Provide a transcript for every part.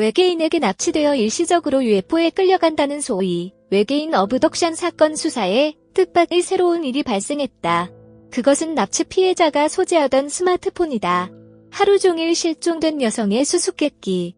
외계인에게 납치되어 일시적으로 UFO에 끌려간다는 소위 외계인 어브덕션 사건 수사에 뜻밖의 새로운 일이 발생했다. 그것은 납치 피해자가 소지하던 스마트폰이다. 하루 종일 실종된 여성의 수수께끼.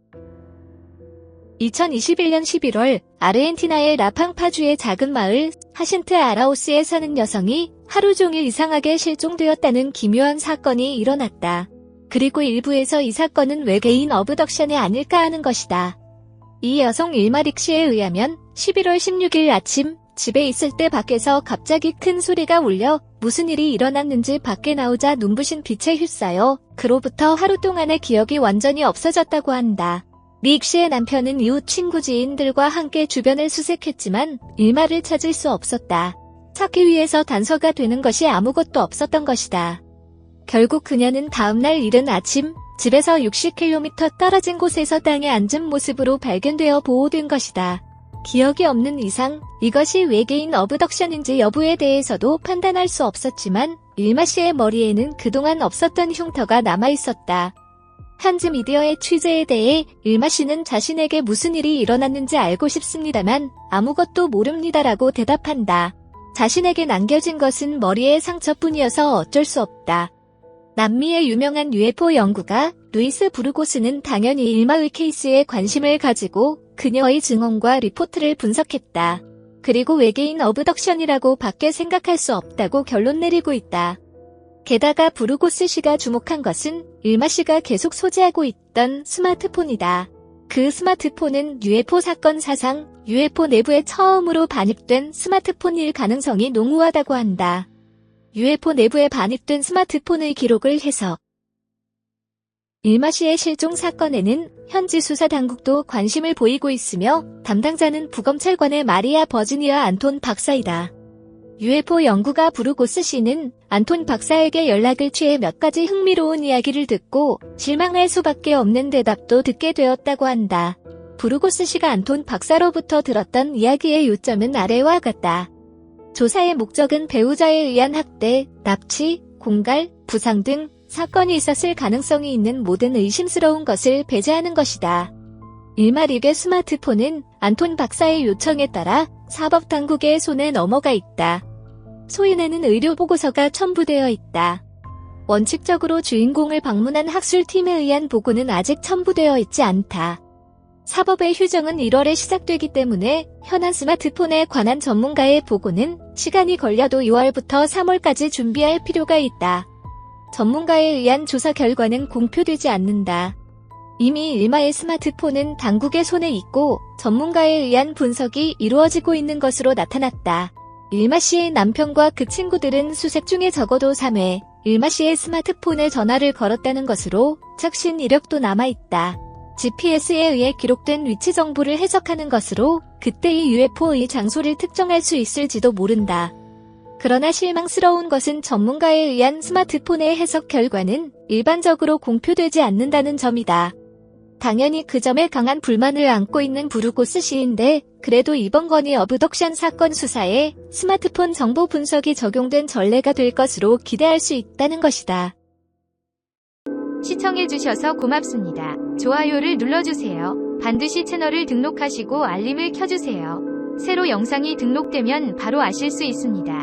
2021년 11월 아르헨티나의 라팡파주의 작은 마을 하신트 아라오스에 사는 여성이 하루 종일 이상하게 실종되었다는 기묘한 사건이 일어났다. 그리고 일부에서 이 사건은 외계인 어브덕션이 아닐까 하는 것이다. 이 여성 일마릭 씨에 의하면 11월 16일 아침 집에 있을 때 밖에서 갑자기 큰 소리가 울려 무슨 일이 일어났는지 밖에 나오자 눈부신 빛에 휩싸여 그로부터 하루 동안의 기억이 완전히 없어졌다고 한다. 릭 씨의 남편은 이웃 친구 지인들과 함께 주변을 수색했지만 일마를 찾을 수 없었다. 찾기 위해서 단서가 되는 것이 아무것도 없었던 것이다. 결국 그녀는 다음날 이른 아침 집에서 60km 떨어진 곳에서 땅에 앉은 모습으로 발견되어 보호된 것이다. 기억이 없는 이상 이것이 외계인 어브덕션인지 여부에 대해서도 판단할 수 없었지만 일마 씨의 머리에는 그동안 없었던 흉터가 남아 있었다. 한즈 미디어의 취재에 대해 일마 씨는 자신에게 무슨 일이 일어났는지 알고 싶습니다만 아무것도 모릅니다라고 대답한다. 자신에게 남겨진 것은 머리의 상처뿐이어서 어쩔 수 없다. 남미의 유명한 UFO 연구가 루이스 부르고스는 당연히 일마의 케이스에 관심을 가지고 그녀의 증언과 리포트를 분석했다. 그리고 외계인 어브덕션이라고 밖에 생각할 수 없다고 결론 내리고 있다. 게다가 부르고스 씨가 주목한 것은 일마 씨가 계속 소지하고 있던 스마트폰이다. 그 스마트폰은 UFO 사건 사상 UFO 내부에 처음으로 반입된 스마트폰일 가능성이 농후하다고 한다. UFO 내부에 반입된 스마트폰의 기록을 해석. 일마 씨의 실종 사건에는 현지 수사 당국도 관심을 보이고 있으며 담당자는 부검찰관의 마리아 버지니아 안톤 박사이다. UFO 연구가 부르고스 씨는 안톤 박사에게 연락을 취해 몇 가지 흥미로운 이야기를 듣고 실망할 수밖에 없는 대답도 듣게 되었다고 한다. 부르고스 씨가 안톤 박사로부터 들었던 이야기의 요점은 아래와 같다. 조사의 목적은 배우자에 의한 학대, 납치, 공갈, 부상 등 사건이 있었을 가능성이 있는 모든 의심스러운 것을 배제하는 것이다. 일마릭의 스마트폰은 안톤 박사의 요청에 따라 사법당국의 손에 넘어가 있다. 소인에는 의료 보고서가 첨부되어 있다. 원칙적으로 주인공을 방문한 학술팀에 의한 보고는 아직 첨부되어 있지 않다. 사법의 휴정은 1월에 시작되기 때문에 현안 스마트폰에 관한 전문가의 보고는 시간이 걸려도 6월부터 3월까지 준비할 필요가 있다. 전문가에 의한 조사 결과는 공표되지 않는다. 이미 일마의 스마트폰은 당국의 손에 있고 전문가에 의한 분석이 이루어지고 있는 것으로 나타났다. 일마 씨의 남편과 그 친구들은 수색 중에 적어도 3회 일마 씨의 스마트폰에 전화를 걸었다는 것으로 착신 이력도 남아있다. GPS에 의해 기록된 위치 정보를 해석하는 것으로 그때의 UFO의 장소를 특정할 수 있을지도 모른다. 그러나 실망스러운 것은 전문가에 의한 스마트폰의 해석 결과는 일반적으로 공표되지 않는다는 점이다. 당연히 그 점에 강한 불만을 안고 있는 부르고스 씨인데 그래도 이번 건이 어브덕션 사건 수사에 스마트폰 정보 분석이 적용된 전례가 될 것으로 기대할 수 있다는 것이다. 시청해주셔서 고맙습니다. 좋아요를 눌러주세요. 반드시 채널을 등록하시고 알림을 켜주세요. 새로 영상이 등록되면 바로 아실 수 있습니다.